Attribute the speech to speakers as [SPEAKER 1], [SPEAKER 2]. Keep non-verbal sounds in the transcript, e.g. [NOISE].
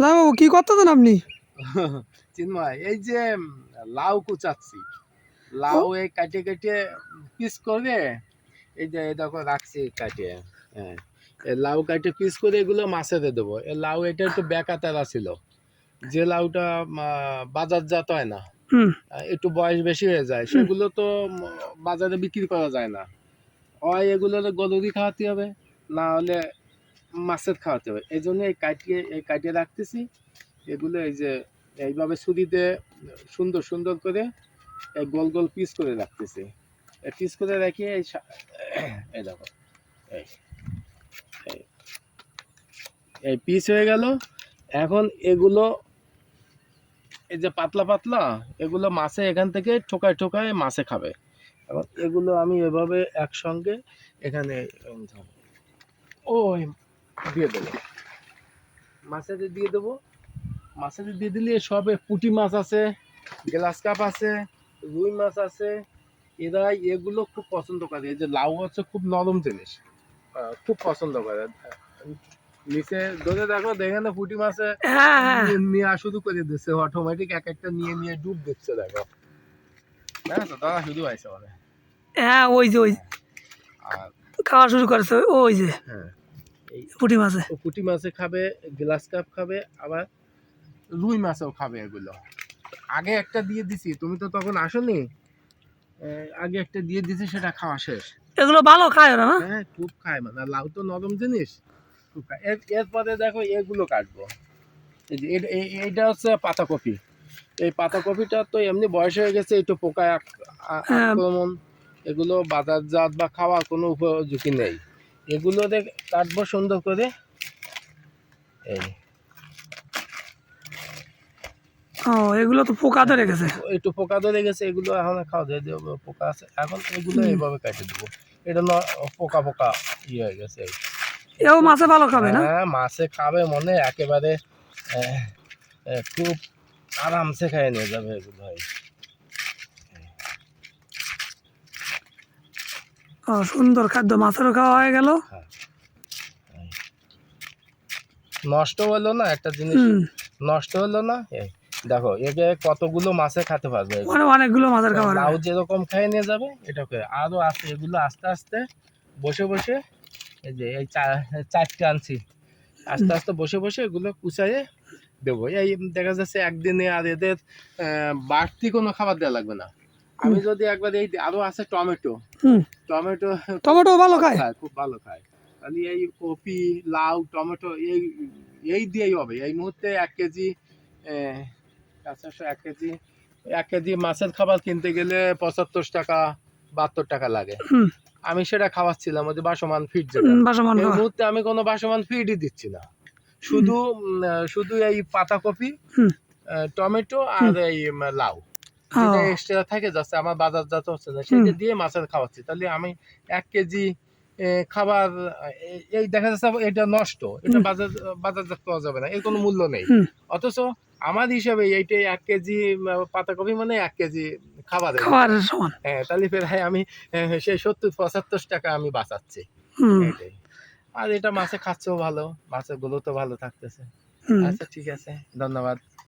[SPEAKER 1] বাবু কি করতেছেন আপনি? [LAUGHS]
[SPEAKER 2] চিন্ময় এই যে লাউ কুচাচ্ছি। লাউ এই কাটে কেটে পিস করে এই যে দেখো রাখছি কাটে হ্যাঁ। লাউ কাটে পিস করে এগুলো মাছে দিয়ে দেবো। এই লাউ এটা একটু বেকাতারা ছিল। যে লাউটা বাজারজাত হয় না একটু বয়স বেশি হয়ে যায় সেগুলো তো বাজারে বিক্রি করা যায় না। হয় এগুলো গলুরি খাওয়াতে হবে না হলে মাছের খাওয়াতে হবে। এই জন্য এই কাটিয়ে এই কাটিয়ে রাখতেছি। এগুলো এই যে, এইভাবে ছুরিতে সুন্দর সুন্দর করে এই গোল গোল পিস করে রাখতেছি। পিস করে রাখি এই এই দেখো, এই, এই- পিস হয়ে গেল। এখন এগুলো এই যে পাতলা পাতলা, এগুলো মাছে এখান থেকে ঠোকায় ঠোকায় মাছে খাবে। এবং এগুলো আমি এভাবে একসঙ্গে এখানে। ওই দিয়ে দেবো। মাছেতে দিয়ে দেবো। মাছেতে দিয়ে দিলে সবে পুঁটি মাছ আছে গ্লাস কাপ আছে রুই মাছ আছে। এরা এগুলো খুব পছন্দ করে। এই যে লাউ হচ্ছে খুব নরম জিনিস। খুব পছন্দ করে। নিচে ধরে দেখো দেখে না পুঁটি মাছে?
[SPEAKER 1] হ্যাঁ হ্যাঁ।
[SPEAKER 2] নেওয়া শুরু করে দিচ্ছে অটোমেটিক এক একটা নিয়ে নিয়ে ডুব দিচ্ছে দেখো। হ্যাঁ তো দাদা হয়েছে মানে
[SPEAKER 1] হ্যাঁ ওই যে ওই খাওয়া শুরু করেছে ওই যে।
[SPEAKER 2] হ্যাঁ।
[SPEAKER 1] পুঁটি মাছে।
[SPEAKER 2] পুঁটি মাছে খাবে গ্লাস কাপ খাবে আবার রুই মাছও খাবে এগুলো। আগে একটা দিয়ে দিছি তুমি তো তখন আসোনি? আগে একটা দিয়ে দিছি সেটা খাওয়া শেষ।
[SPEAKER 1] এগুলো ভালো খায় না?
[SPEAKER 2] হ্যাঁ খুব খায় মানে লাউ তো নরম জিনিস খুব খায়। এর- এরপরে দেখো এগুলো কাটবো। এইটা হচ্ছে পাতাকপি। এই পাতাকপিটা তো এমনি বয়স হয়ে গেছে একটু আক-
[SPEAKER 1] হ্যাঁ।
[SPEAKER 2] আক্রমণ। এগুলো বাজারজাত বা খাওয়ার কোনো উপযোগী নেই। এগুলো দেখ কাটবো সুন্দর করে। এই।
[SPEAKER 1] ও এগুলো তো পোকা ধরে গেছে
[SPEAKER 2] একটু পোকা ধরে গেছে এগুলো এখন খাওয়া যায় যে পোকা আছে। এখন এগুলো এইভাবে কেটে দেবো। এটা ন পোকা পোকা ইয়ে হয়ে গেছে।
[SPEAKER 1] এও মাছে ভালো খাবে না?
[SPEAKER 2] হ্যাঁ মাছে খাবে মনে একেবারে খুব আরামসে খেয়ে নিয়ে যাবে এগুলো
[SPEAKER 1] ও সুন্দর খাদ্য মাছেরও খাওয়া হয়ে গেল।
[SPEAKER 2] নষ্ট হলো না একটা জিনিস? নষ্ট হলো না? দেখো একে কতগুলো মাছে খেতে পারবে?
[SPEAKER 1] মানে অনেকগুলো মাছের খাবার
[SPEAKER 2] লাউ যেরকম খেয়ে নিয়ে যাবে এটাকে আরও আস্তে এগুলো আস্তে আস্তে বসে বসে এই যে এই চা- চারটে আনছি। আস্তে আস্তে বসে বসে এগুলো কুচাইয়ে দেবো। এই দেখা যাচ্ছে একদিনে আর এদের বাড়তি কোনো খাবার দেওয়া লাগবে না। আমি যদি একবার এই আরও আছে টমেটো। টমেটো
[SPEAKER 1] টমেটো ভালো খায়?
[SPEAKER 2] খুব ভালো খায়। তাহলে এই কপি লাউ টমেটো এই এই দিয়েই হবে। এই মুহূর্তে এক কেজি এক কেজি এক কেজি মাছের খাবার কিনতে গেলে পঁচাত্তর টাকা বাহাত্তর টাকা লাগে। আমি সেটা খাওয়াচ্ছিলাম ওই যে বাসমান ফিট যেটা।
[SPEAKER 1] বাসমান
[SPEAKER 2] এই মুহূর্তে আমি কোনো বাসমান ফিডই দিচ্ছি না। শুধু শুধু এই পাতাকপি টমেটো আর এই লাউ। যেটা এক্সট্রা থাকে যাচ্ছে আমার বাজারজাত হচ্ছে না সেটা দিয়ে মাছের খাওয়াচ্ছি তাহলে আমি এক কেজি খাবার এই দেখা যাচ্ছে এটা নষ্ট এটা বাজার বাজারজাত করা যাবে না এর কোনো মূল্য নেই। অথচ আমার হিসাবে এইটাই এক কেজি পাতাকপি মানে এক কেজি খাবার
[SPEAKER 1] খাবারের সমান।
[SPEAKER 2] হ্যাঁ তাহলে প্রায় আমি সেই সত্তর পঁচাত্তর টাকা আমি বাঁচাচ্ছি। আর এটা মাছে খাচ্ছেও ভালো মাছেরগুলো তো ভালো থাকতেছে। আচ্ছা ঠিক আছে ধন্যবাদ।